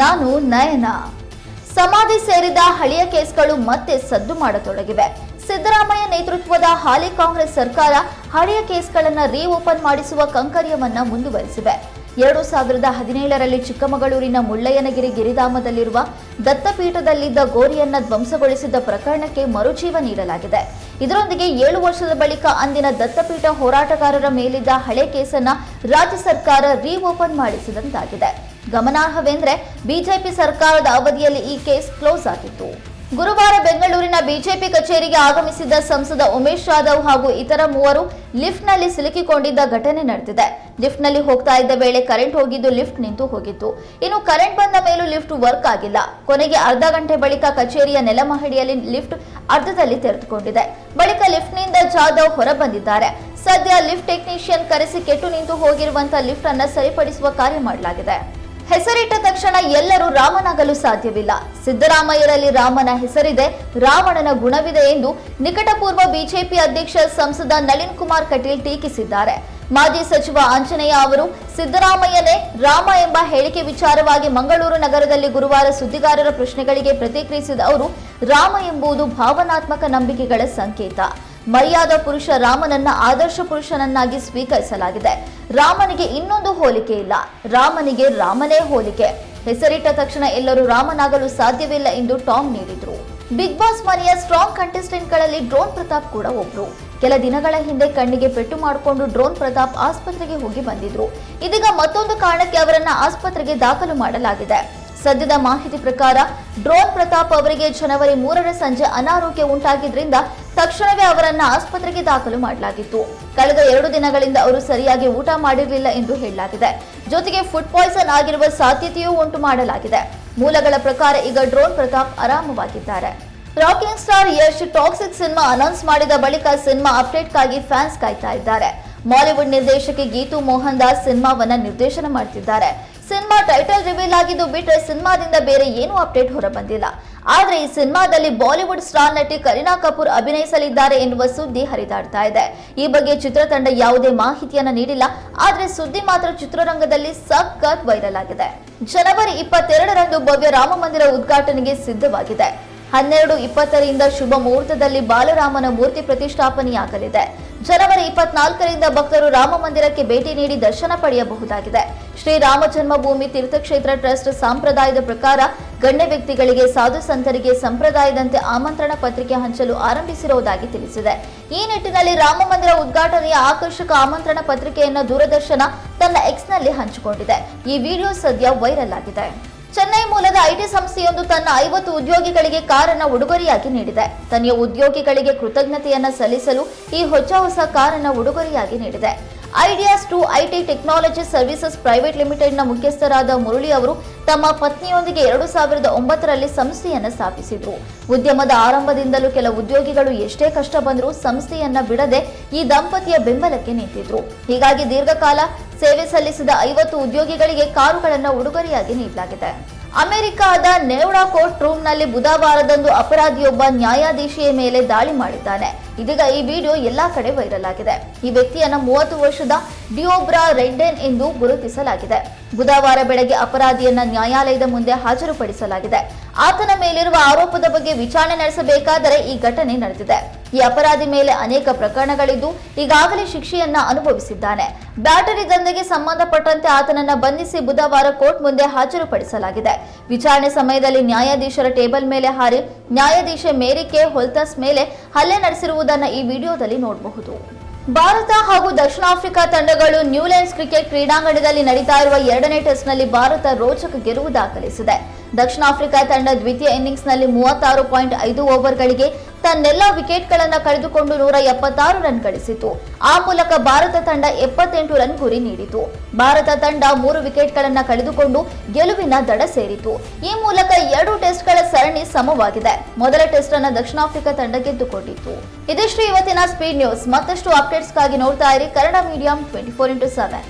ನಾನು ನಯನ. ಸಮಾಧಿ ಸೇರಿದ ಹಳೆಯ ಕೇಸ್ಗಳು ಮತ್ತೆ ಸದ್ದು ಮಾಡತೊಡಗಿವೆ. ಸಿದ್ದರಾಮಯ್ಯ ನೇತೃತ್ವದ ಹಾಲಿ ಕಾಂಗ್ರೆಸ್ ಸರ್ಕಾರ ಹಳೆಯ ಕೇಸ್ಗಳನ್ನು ರೀಓಪನ್ ಮಾಡಿಸುವ ಕಂಕರ್ಯವನ್ನ ಮುಂದುವರೆಸಿವೆ ಎರಡು ಸಾವಿರದ ಹದಿನೇಳರಲ್ಲಿ ಚಿಕ್ಕಮಗಳೂರಿನ ಮುಳ್ಳಯ್ಯನಗಿರಿ ಗಿರಿಧಾಮದಲ್ಲಿರುವ ದತ್ತಪೀಠದಲ್ಲಿದ್ದ ಗೋರಿಯನ್ನ ಧ್ವಂಸಗೊಳಿಸಿದ್ದ ಪ್ರಕರಣಕ್ಕೆ ಮರುಜೀವ ನೀಡಲಾಗಿದೆ. ಇದರೊಂದಿಗೆ ಏಳು ವರ್ಷದ ಬಳಿಕ ಅಂದಿನ ದತ್ತಪೀಠ ಹೋರಾಟಗಾರರ ಮೇಲಿದ್ದ ಹಳೆ ಕೇಸನ್ನ ರಾಜ್ಯ ಸರ್ಕಾರ ರೀಓಪನ್ ಮಾಡಿಸಿದಂತಾಗಿದೆ. ಗಮನಾರ್ಹವೆಂದ್ರೆ ಬಿಜೆಪಿ ಸರ್ಕಾರದ ಅವಧಿಯಲ್ಲಿ ಈ ಕೇಸ್ ಕ್ಲೋಸ್ ಆಗಿತ್ತು. ಗುರುವಾರ ಬೆಂಗಳೂರಿನ ಬಿಜೆಪಿ ಕಚೇರಿಗೆ ಆಗಮಿಸಿದ್ದ ಸಂಸದ ಉಮೇಶ್ ಯಾದವ್ ಹಾಗೂ ಇತರ ಮೂವರು ಲಿಫ್ಟ್ನಲ್ಲಿ ಸಿಲುಕಿಕೊಂಡಿದ್ದ ಘಟನೆ ನಡೆದಿದೆ. ಲಿಫ್ಟ್ನಲ್ಲಿ ಹೋಗ್ತಾ ಇದ್ದ ವೇಳೆ ಕರೆಂಟ್ ಹೋಗಿದ್ದು ಲಿಫ್ಟ್ ನಿಂತು ಹೋಗಿತ್ತು. ಇನ್ನು ಕರೆಂಟ್ ಬಂದ ಮೇಲೂ ಲಿಫ್ಟ್ ವರ್ಕ್ ಆಗಿಲ್ಲ. ಕೊನೆಗೆ ಅರ್ಧ ಗಂಟೆ ಬಳಿಕ ಕಚೇರಿಯ ನೆಲಮಹಡಿಯಲ್ಲಿ ಲಿಫ್ಟ್ ಅರ್ಧದಲ್ಲಿ ತೆರೆದುಕೊಂಡಿದೆ. ಬಳಿಕ ಲಿಫ್ಟ್ನಿಂದ ಜಾಧವ್ ಹೊರ ಬಂದಿದ್ದಾರೆ ಸದ್ಯ ಲಿಫ್ಟ್ ಟೆಕ್ನಿಷಿಯನ್ ಕರೆಸಿ ಕೆಟ್ಟು ನಿಂತು ಹೋಗಿರುವಂತಹ ಲಿಫ್ಟ್ ಅನ್ನು ಸರಿಪಡಿಸುವ ಕಾರ್ಯ ಮಾಡಲಾಗಿದೆ. ಹೆಸರಿಟ್ಟ ತಕ್ಷಣ ಎಲ್ಲರೂ ರಾಮನಾಗಲು ಸಾಧ್ಯವಿಲ್ಲ. ಸಿದ್ದರಾಮಯ್ಯರಲ್ಲಿ ರಾಮನ ಹೆಸರಿದೆ, ರಾವಣನ ಗುಣವಿದೆ ಎಂದು ನಿಕಟಪೂರ್ವ ಬಿಜೆಪಿ ಅಧ್ಯಕ್ಷ ಸಂಸದ ನಳಿನ್ ಕುಮಾರ್ ಕಟೀಲ್ ಟೀಕಿಸಿದ್ದಾರೆ. ಮಾಜಿ ಸಚಿವ ಆಂಜನೇಯ ಅವರು, ಸಿದ್ದರಾಮಯ್ಯನೇ ರಾಮ ಎಂಬ ಹೇಳಿಕೆ ವಿಚಾರವಾಗಿ ಮಂಗಳೂರು ನಗರದಲ್ಲಿ ಗುರುವಾರ ಸುದ್ದಿಗಾರರ ಪ್ರಶ್ನೆಗಳಿಗೆ ಪ್ರತಿಕ್ರಿಯಿಸಿದ ಅವರು, ರಾಮ ಎಂಬುದು ಭಾವನಾತ್ಮಕ ನಂಬಿಕೆಗಳ ಸಂಕೇತ. ಮರ್ಯಾದ ಪುರುಷ ರಾಮನನ್ನ ಆದರ್ಶ ಪುರುಷನನ್ನಾಗಿ ಸ್ವೀಕರಿಸಲಾಗಿದೆ. ರಾಮನಿಗೆ ಇನ್ನೊಂದು ಹೋಲಿಕೆ ಇಲ್ಲ. ರಾಮನಿಗೆ ರಾಮನೇ ಹೋಲಿಕೆ. ಹೆಸರಿಟ್ಟ ತಕ್ಷಣ ಎಲ್ಲರೂ ರಾಮನಾಗಲು ಸಾಧ್ಯವಿಲ್ಲ ಎಂದು ಟಾಂಗ್ ನೀಡಿದ್ರು. ಬಿಗ್ ಬಾಸ್ ಮನೆಯ ಸ್ಟ್ರಾಂಗ್ ಕಂಟೆಸ್ಟೆಂಟ್ಗಳಲ್ಲಿ ಡ್ರೋನ್ ಪ್ರತಾಪ್ ಕೂಡ ಒಬ್ರು. ಕೆಲ ದಿನಗಳ ಹಿಂದೆ ಕಣ್ಣಿಗೆ ಪೆಟ್ಟು ಮಾಡಿಕೊಂಡು ಡ್ರೋನ್ ಪ್ರತಾಪ್ ಆಸ್ಪತ್ರೆಗೆ ಹೋಗಿ ಬಂದಿದ್ರು. ಇದೀಗ ಮತ್ತೊಂದು ಕಾರಣಕ್ಕೆ ಅವರನ್ನ ಆಸ್ಪತ್ರೆಗೆ ದಾಖಲು ಮಾಡಲಾಗಿದೆ. ಸದ್ಯದ ಮಾಹಿತಿ ಪ್ರಕಾರ ಡ್ರೋನ್ ಪ್ರತಾಪ್ ಅವರಿಗೆ ಜನವರಿ ಮೂರರ ಸಂಜೆ ಅನಾರೋಗ್ಯ ಉಂಟಾಗಿದ್ದರಿಂದ ತಕ್ಷಣವೇ ಅವರನ್ನ ಆಸ್ಪತ್ರೆಗೆ ದಾಖಲು ಮಾಡಲಾಗಿತ್ತು. ಕಳೆದ ಎರಡು ದಿನಗಳಿಂದ ಅವರು ಸರಿಯಾಗಿ ಊಟ ಮಾಡಿರಲಿಲ್ಲ ಎಂದು ಹೇಳಲಾಗಿದೆ. ಜೊತೆಗೆ ಫುಡ್ ಪಾಯ್ಸನ್ ಆಗಿರುವ ಸಾಧ್ಯತೆಯೂ ಉಂಟು ಮಾಡಲಾಗಿದೆ. ಮೂಲಗಳ ಪ್ರಕಾರ ಈಗ drone Pratap ಆರಾಮವಾಗಿದ್ದಾರೆ. Rocking star Yash toxic cinema announce ಮಾಡಿದ ಬಳಿಕ ಸಿನಿಮಾ ಅಪ್ಡೇಟ್ಗಾಗಿ ಫ್ಯಾನ್ಸ್ ಕಾಯ್ತಾ ಇದ್ದಾರೆ. ಬಾಲಿವುಡ್ ನಿರ್ದೇಶಕಿ ಗೀತು ಮೋಹನ್ ದಾಸ್ ಸಿನಿಮಾವನ್ನ ನಿರ್ದೇಶನ ಮಾಡ್ತಿದ್ದಾರೆ. ಸಿನಿಮಾ ಟೈಟಲ್ ರಿವೀಲ್ ಆಗಿದ್ದು ಬಿಟ್ರೆ ಸಿನಿಮಾದಿಂದ ಬೇರೆ ಏನೂ ಅಪ್ಡೇಟ್ ಹೊರಬಂದಿಲ್ಲ. ಆದ್ರೆ ಈ ಸಿನಿಮಾದಲ್ಲಿ ಬಾಲಿವುಡ್ ಸ್ಟಾರ್ ನಟಿ ಕರೀನಾ ಕಪೂರ್ ಅಭಿನಯಿಸಲಿದ್ದಾರೆ ಎನ್ನುವ ಸುದ್ದಿ ಹರಿದಾಡ್ತಾ ಇದೆ. ಈ ಬಗ್ಗೆ ಚಿತ್ರತಂಡ ಯಾವುದೇ ಮಾಹಿತಿಯನ್ನು ನೀಡಿಲ್ಲ. ಆದ್ರೆ ಸುದ್ದಿ ಮಾತ್ರ ಚಿತ್ರರಂಗದಲ್ಲಿ ಸಖತ್ ವೈರಲ್ ಆಗಿದೆ. ಜನವರಿ ಇಪ್ಪತ್ತೆರಡರಂದು ಭವ್ಯ ರಾಮ ಮಂದಿರ ಉದ್ಘಾಟನೆಗೆ ಸಿದ್ಧವಾಗಿದೆ. ಹನ್ನೆರಡು ಇಪ್ಪತ್ತರಿಂದ ಶುಭ ಮುಹೂರ್ತದಲ್ಲಿ ಬಾಲರಾಮನ ಮೂರ್ತಿ ಪ್ರತಿಷ್ಠಾಪನೆಯಾಗಲಿದೆ. ಜನವರಿ ಇಪ್ಪತ್ನಾಲ್ಕರಿಂದ ಭಕ್ತರು ರಾಮ ಮಂದಿರಕ್ಕೆ ಭೇಟಿ ನೀಡಿ ದರ್ಶನ ಪಡೆಯಬಹುದಾಗಿದೆ. ಶ್ರೀ ರಾಮ ಜನ್ಮಭೂಮಿ ತೀರ್ಥಕ್ಷೇತ್ರ ಟ್ರಸ್ಟ್ ಸಂಪ್ರದಾಯದ ಪ್ರಕಾರ ಗಣ್ಯ ವ್ಯಕ್ತಿಗಳಿಗೆ ಸಾಧು ಸಂತರಿಗೆ ಸಂಪ್ರದಾಯದಂತೆ ಆಮಂತ್ರಣ ಪತ್ರಿಕೆ ಹಂಚಲು ಆರಂಭಿಸಿರುವುದಾಗಿ ತಿಳಿಸಿದೆ. ಈ ನಿಟ್ಟಿನಲ್ಲಿ ರಾಮ ಮಂದಿರ ಉದ್ಘಾಟನೆಯ ಆಕರ್ಷಕ ಆಮಂತ್ರಣ ಪತ್ರಿಕೆಯನ್ನು ದೂರದರ್ಶನ ತನ್ನ ಎಕ್ಸ್ನಲ್ಲಿ ಹಂಚಿಕೊಂಡಿದೆ. ಈ ವಿಡಿಯೋ ಸದ್ಯ ವೈರಲ್ ಆಗಿದೆ. ಚೆನ್ನೈ ಮೂಲದ ಐಟಿ ಸಂಸ್ಥೆಯೊಂದು ತನ್ನ ಐವತ್ತು ಉದ್ಯೋಗಿಗಳಿಗೆ ಕಾರನ್ನು ಉಡುಗೊರೆಯಾಗಿ ನೀಡಿದೆ. ತನ್ನ ಉದ್ಯೋಗಿಗಳಿಗೆ ಕೃತಜ್ಞತೆಯನ್ನು ಸಲ್ಲಿಸಲು ಈ ಹೊಸ ಹೊಸ ಕಾರನ್ನು ಉಡುಗೊರೆಯಾಗಿ ನೀಡಿದೆ. Ideas to IT technology services private ಲಿಮಿಟೆಡ್ನ ಮುಖ್ಯಸ್ಥರಾದ ಮುರಳಿ ಅವರು ತಮ್ಮ ಪತ್ನಿಯೊಂದಿಗೆ ಎರಡು ಸಾವಿರದ ಒಂಬತ್ತರಲ್ಲಿ ಸಂಸ್ಥೆಯನ್ನು ಸ್ಥಾಪಿಸಿದ್ರು. ಉದ್ಯಮದ ಆರಂಭದಿಂದಲೂ ಕೆಲ ಉದ್ಯೋಗಿಗಳು ಎಷ್ಟೇ ಕಷ್ಟ ಬಂದರೂ ಸಂಸ್ಥೆಯನ್ನ ಬಿಡದೆ ಈ ದಂಪತಿಯ ಬೆಂಬಲಕ್ಕೆ ನಿಂತಿದ್ರು. ಹೀಗಾಗಿ ದೀರ್ಘಕಾಲ ಸೇವೆ ಸಲ್ಲಿಸಿದ ಐವತ್ತು ಉದ್ಯೋಗಿಗಳಿಗೆ ಕಾರುಗಳನ್ನು ಉಡುಗೊರೆಯಾಗಿ ನೀಡಲಾಗಿದೆ. ಅಮೆರಿಕದ ನೇವ್ಡಾ ಕೋರ್ಟ್ ರೂಮ್ನಲ್ಲಿ ಬುಧವಾರದಂದು ಅಪರಾಧಿಯೊಬ್ಬ ನ್ಯಾಯಾಧೀಶಿಯ ಮೇಲೆ ದಾಳಿ ಮಾಡಿದ್ದಾನೆ. ಇದೀಗ ಈ ವಿಡಿಯೋ ಎಲ್ಲಾ ಕಡೆ ವೈರಲ್ ಆಗಿದೆ. ಈ ವ್ಯಕ್ತಿಯನ್ನ ಮೂವತ್ತು ವರ್ಷದ ಡಿಯೋಬ್ರಾ ರೆಡ್ಡೆನ್ ಎಂದು ಗುರುತಿಸಲಾಗಿದೆ. ಬುಧವಾರ ಬೆಳಗ್ಗೆ ಅಪರಾಧಿಯನ್ನ ನ್ಯಾಯಾಲಯದ ಮುಂದೆ ಹಾಜರುಪಡಿಸಲಾಗಿದೆ. ಆತನ ಮೇಲಿರುವ ಆರೋಪದ ಬಗ್ಗೆ ವಿಚಾರಣೆ ನಡೆಸಬೇಕಾದರೆ ಈ ಘಟನೆ ನಡೆದಿದೆ. ಈ ಅಪರಾಧಿ ಮೇಲೆ ಅನೇಕ ಪ್ರಕರಣಗಳಿದ್ದು ಈಗಾಗಲೇ ಶಿಕ್ಷೆಯನ್ನ ಅನುಭವಿಸಿದ್ದಾನೆ. ಬ್ಯಾಟರಿ ದಂಧೆಗೆ ಸಂಬಂಧಪಟ್ಟಂತೆ ಆತನನ್ನ ಬಂಧಿಸಿ ಬುಧವಾರ ಕೋರ್ಟ್ ಮುಂದೆ ಹಾಜರುಪಡಿಸಲಾಗಿದೆ. ವಿಚಾರಣೆ ಸಮಯದಲ್ಲಿ ನ್ಯಾಯಾಧೀಶರ ಟೇಬಲ್ ಮೇಲೆ ಹಾರಿ ನ್ಯಾಯಾಧೀಶ ಮೇರಿ ಕೆ. ಹೊಲ್ತಸ್ ಮೇಲೆ ಹಲ್ಲೆ ನಡೆಸಿರುವುದನ್ನ ಈ ವಿಡಿಯೋದಲ್ಲಿ ನೋಡಬಹುದು. ಭಾರತ ಹಾಗೂ ದಕ್ಷಿಣ ಆಫ್ರಿಕಾ ತಂಡಗಳು ನ್ಯೂಲ್ಯಾಂಡ್ಸ್ ಕ್ರಿಕೆಟ್ ಕ್ರೀಡಾಂಗಣದಲ್ಲಿ ನಡೀತಾ ಇರುವ ಎರಡನೇ ಟೆಸ್ಟ್ನಲ್ಲಿ ಭಾರತ ರೋಚಕ ಗೆಲುವು ದಾಖಲಿಸಿದೆ. ದಕ್ಷಿಣ ಆಫ್ರಿಕಾ ತಂಡ ದ್ವಿತೀಯ ಇನ್ನಿಂಗ್ಸ್ನಲ್ಲಿ ಮೂವತ್ತಾರು ಪಾಯಿಂಟ್ ಐದು ಓವರ್ಗಳಿಗೆ ತನ್ನೆಲ್ಲ ವಿಕೆಟ್ಗಳನ್ನು ಕಳೆದುಕೊಂಡು ನೂರ ಎಪ್ಪತ್ತಾರು ರನ್ ಗಳಿಸಿತು. ಆ ಮೂಲಕ ಭಾರತ ತಂಡ ಎಪ್ಪತ್ತೆಂಟು ರನ್ ಗುರಿ ನೀಡಿತು. ಭಾರತ ತಂಡ ಮೂರು ವಿಕೆಟ್ಗಳನ್ನು ಕಳೆದುಕೊಂಡು ಗೆಲುವಿನ ದಡ ಸೇರಿತು. ಈ ಮೂಲಕ ಎರಡು ಟೆಸ್ಟ್ಗಳ ಸರಣಿ ಸಮವಾಗಿದೆ. ಮೊದಲ ಟೆಸ್ಟ್ ಅನ್ನು ದಕ್ಷಿಣ ಆಫ್ರಿಕಾ ತಂಡ ಗೆದ್ದುಕೊಂಡಿತ್ತು ಇದಿಷ್ಟು ಇವತ್ತಿನ ಸ್ಪೀಡ್ ನ್ಯೂಸ್. ಮತ್ತಷ್ಟು ಅಪ್ಡೇಟ್ಸ್ಗಾಗಿ ನೋಡ್ತಾ ಇರಿ Kannada medium twenty four into seven.